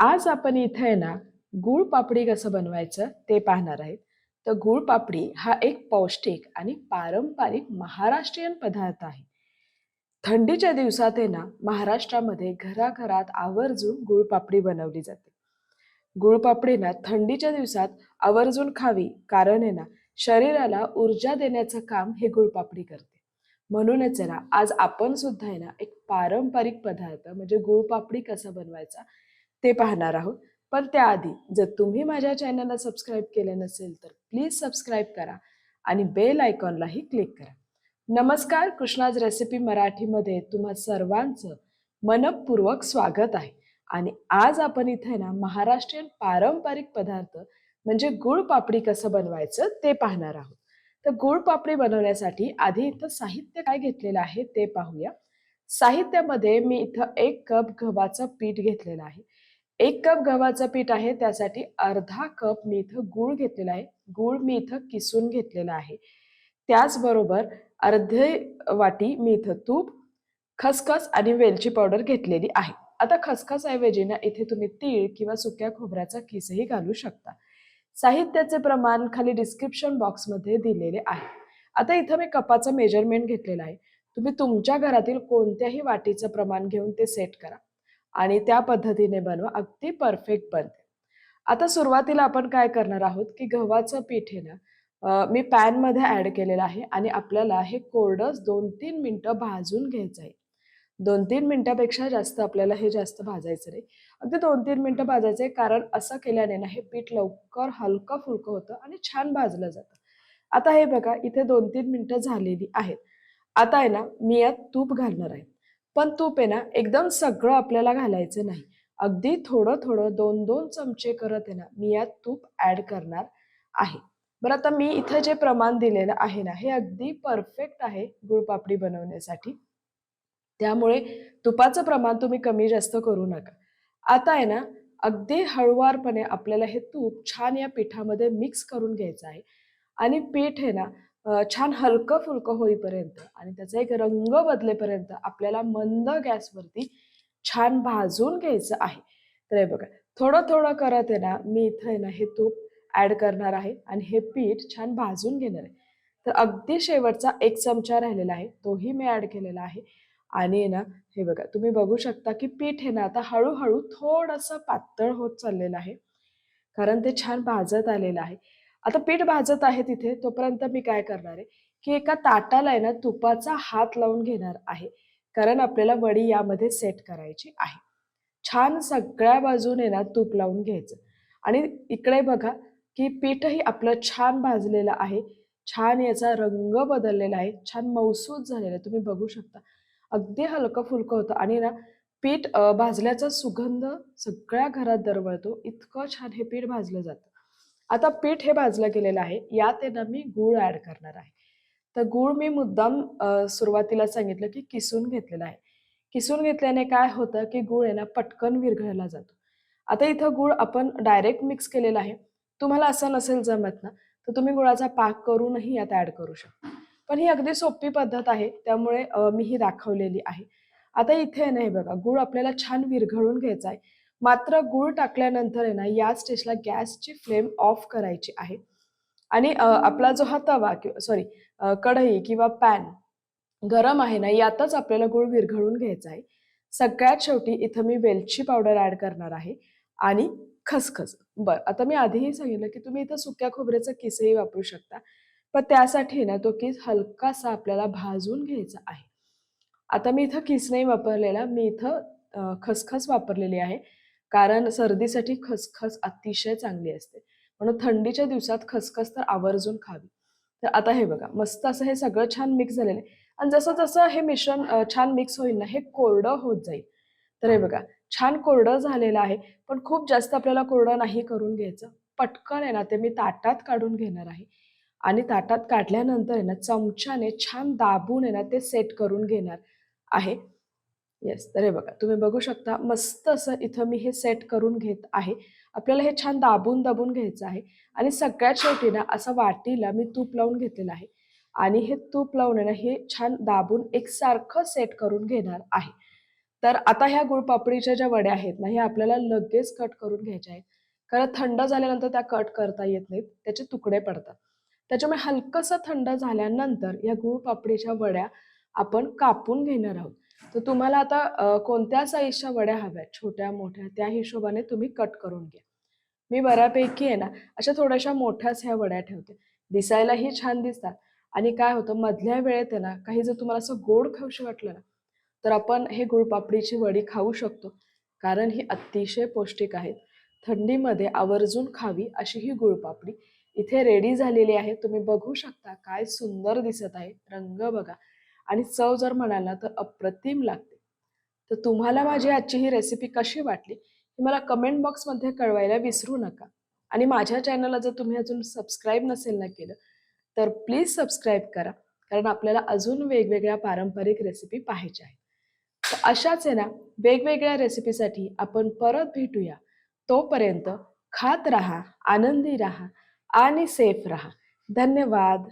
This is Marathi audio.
आज आपण इथे आहे ना गुळ पापडी कसं बनवायचं ते पाहणार आहेत. तर गुळ पापडी हा एक पौष्टिक आणि पारंपरिक महाराष्ट्रीयन पदार्थ आहे. थंडीच्या दिवसात आहे ना महाराष्ट्रामध्ये घराघरात आवर्जून गुळपापडी बनवली जाते. गूळ पापडी ना थंडीच्या दिवसात आवर्जून खावी कारण आहे ना शरीराला ऊर्जा देण्याचं काम हे गुळपापडी करते. म्हणूनच आहे ना आज आपण सुद्धा आहे ना एक पारंपरिक पदार्थ म्हणजे गुळपापडी कसा बनवायचा ते पाहणार आहोत. पण त्याआधी जर तुम्ही माझ्या चॅनलला सबस्क्राईब केले नसेल तर प्लीज सबस्क्राईब करा आणि बेल आयकॉनलाही क्लिक करा. नमस्कार कृष्णाज रेसिपी मराठीमध्ये तुम्हा सर्वांचं मनपूर्वक स्वागत आहे. आणि आज आपण इथे ना महाराष्ट्रीयन पारंपरिक पदार्थ म्हणजे गुळ पापडी कसं बनवायचं ते पाहणार आहोत. तर गुळ पापडी बनवण्यासाठी आधी इथं साहित्य काय घेतलेलं आहे ते पाहूया. साहित्यामध्ये मी इथं एक कप गव्हाचं पीठ घेतलेलं आहे. एक कप गव्हाचं पीठ आहे त्यासाठी अर्धा कप मी इथं गूळ घेतलेला आहे. गूळ मी इथं किसून घेतलेला आहे. त्याचबरोबर अर्धे वाटी मी इथं तूप खसखस आणि वेलची पावडर घेतलेली आहे. आता खसखस ऐवजी ना इथे तुम्ही तीळ किंवा सुक्या खोबऱ्याचा किसही घालू शकता. साहित्याचे प्रमाण खाली डिस्क्रिप्शन बॉक्समध्ये दिलेले आहे. आता इथं मी कपाचं मेजरमेंट घेतलेलं आहे. तुम्ही तुमच्या घरातील कोणत्याही वाटीचं प्रमाण घेऊन ते सेट करा. आणि त्या पद्धतीने बनवा. अगदी परफेक्ट बनते. आता सुरुवातीला आपण काय करणार आहोत की गव्हाचं पीठ हे ना मी पॅनमध्ये ॲड केलेलं आहे आणि आपल्याला हे कोरडंच दोन तीन मिनटं भाजून घ्यायचं आहे. दोन तीन मिनटापेक्षा जास्त आपल्याला हे जास्त भाजायचं नाही. अगदी दोन तीन मिनटं भाजायचं आहे कारण असं केल्याने ना हे पीठ लवकर हलकं फुलकं होतं आणि छान भाजलं जातं. आता हे बघा इथे दोन तीन मिनटं झालेली आहेत. आता आहे ना मी यात तूप घालणार आहे. पण तूप आहे ना एकदम सगळं आपल्याला घालायचं नाही. अगदी थोडं थोडं दोन दोन चमचे करत आहे ना मी यात तूप ॲड करणार आहे. बरं आता मी इथं जे प्रमाण दिलेलं आहे ना हे अगदी परफेक्ट आहे गुळपापडी बनवण्यासाठी. त्यामुळे तुपाचं प्रमाण तुम्ही कमी जास्त करू नका. आता आहे ना अगदी हळुवारपणे आपल्याला हे तूप छान या पिठामध्ये मिक्स करून घ्यायचं आहे. आणि पीठ आहे ना छान हलकं फुलकं होईपर्यंत आणि त्याचा एक रंग बदलेपर्यंत आपल्याला मंद गॅसवरती छान भाजून घ्यायचं आहे. तर हे बघा थोडं थोडं करत आहे ना मी इथं आहे ना हे तूप ॲड करणार आहे आणि हे पीठ छान भाजून घेणार आहे. तर अगदी शेवटचा एक चमचा राहिलेला आहे तोही मी ॲड केलेला आहे. आणि ना हे बघा तुम्ही बघू शकता की पीठ हे ना आता हळूहळू थोडंसं पातळ होत चाललेलं आहे. कारण ते छान भाजत आलेलं आहे. आता पीठ भाजत आहे तिथे तोपर्यंत मी काय करणार आहे? की एका ताटाला आहे ना तुपाचा हात लावून घेणार आहे. कारण आपल्याला वडी यामध्ये सेट करायची आहे. छान सगळ्या बाजूने ना तूप लावून घ्यायचं. आणि इकडे बघा की पीठही आपलं छान भाजलेलं आहे. छान याचा रंग बदललेला आहे. छान मौसूद झालेला आहे. तुम्ही बघू शकता. अगदी हलकं फुलकं होतं. आणि ना पीठ भाजल्याचा सुगंध सगळ्या घरात दरवळतो. इतकं छान हे पीठ भाजलं जातं. आता पीठ हे भाजलं गेलेलं आहे. यात ना मी गूळ ऍड करणार आहे. तर गूळ मी मुद्दाम सुरुवातीला सांगितलं की किसून घेतलेला आहे. किसून घेतल्याने काय होतं की गूळ आहे ना पटकन विरघळला जातो. आता इथं गूळ आपण डायरेक्ट मिक्स केलेला आहे. तुम्हाला असं नसेल जमत ना तर तुम्ही गुळाचा पाक करूनही यात ऍड करू शकता. पण ही अगदी सोपी पद्धत आहे त्यामुळे मी ही दाखवलेली आहे. आता इथे नाही बघा गूळ आपल्याला छान विरघळून घ्यायचा आहे. मात्र गूळ टाकल्यानंतर आहे ना या स्टेजला गॅसची फ्लेम ऑफ करायची आहे. आणि आपला जो हा तवा किंवा सॉरी कढई किंवा पॅन गरम आहे ना यातच आपल्याला गूळ विरघळून घ्यायचा आहे. सगळ्यात शेवटी इथं मी वेलची पावडर ऍड करणार आहे आणि खसखस. बर आता मी आधीही सांगितलं की तुम्ही इथं सुक्या खोबऱ्याचा किसही वापरू शकता पण त्यासाठी ना तो किस हलकासा आपल्याला भाजून घ्यायचा आहे. आता मी इथं किस नाही वापरलेला मी इथं खसखस वापरलेली आहे. कारण सर्दीसाठी खसखस अतिशय चांगली असते. म्हणून थंडीच्या दिवसात खसखस तर आवर्जून खावी. तर आता हे बघा मस्त असं हे सगळं छान मिक्स झालेलं आहे. आणि जसं जसं हे मिश्रण छान मिक्स होईल ना हे कोरडं होत जाईल. तर हे बघा छान कोरडं झालेलं आहे पण खूप जास्त आपल्याला कोरडं नाही करून घ्यायचं. पटकन आहे ना ते मी ताटात काढून घेणार आहे. आणि ताटात काढल्यानंतर आहे ना चमच्याने छान दाबून आहे ना ते सेट करून घेणार आहे. येस तर हे बघा तुम्ही बघू शकता मस्त असं इथं मी हे सेट करून घेत आहे. आपल्याला हे छान दाबून दाबून घ्यायचं आहे. आणि सगळ्यात शेवटी ना असं वाटीला मी तूप लावून घेतलेलं आहे. आणि हे तूप लावून ना हे छान दाबून एकसारखं सेट करून घेणार आहे. तर आता ह्या गुळपापडीच्या ज्या वड्या आहेत ना ह्या आपल्याला लगेच कट करून घ्यायच्या आहेत. कारण थंड झाल्यानंतर त्या कट करता येत नाहीत त्याचे तुकडे पडतात. त्याच्यामुळे हलकसं थंड झाल्यानंतर या गुळपापडीच्या वड्या आपण कापून घेणार आहोत. तर तुम्हाला आता कोणत्या साईजच्या वड्या हव्या छोट्या मोठ्या? त्या हिशोबाने तुम्ही कट करून घ्या. मी बऱ्यापैकी आहे ना अशा थोड्याशा मोठ्याच ह्या वड्या ठेवते. दिसायलाही छान दिसतात. आणि काय होतं मधल्या वेळेत आहे ना काही जर तुम्हाला असं गोड खाऊशी वाटलं ना तर आपण हे गुळपापडीची वडी खाऊ शकतो. कारण ही अतिशय पौष्टिक आहेत. थंडीमध्ये आवर्जून खावी अशी ही गुळपापडी. इथे रेडी झालेली आहे. तुम्ही बघू शकता काय सुंदर दिसत आहे. रंग बघा. आणि चव जर म्हणाला तर अप्रतिम लागते. तर तुम्हाला माझी आजची ही रेसिपी कशी वाटली हे मला कमेंट बॉक्समध्ये कळवायला विसरू नका. आणि माझ्या चॅनलला जर तुम्ही अजून सबस्क्राईब नसेल ना केलं तर प्लीज सबस्क्राईब करा. कारण आपल्याला अजून वेगवेगळ्या पारंपरिक रेसिपी पाहायच्या आहेत. तर अशाच आहे ना वेगवेगळ्या रेसिपीसाठी आपण परत भेटूया. तोपर्यंत खात राहा आनंदी राहा आणि सेफ राहा. धन्यवाद.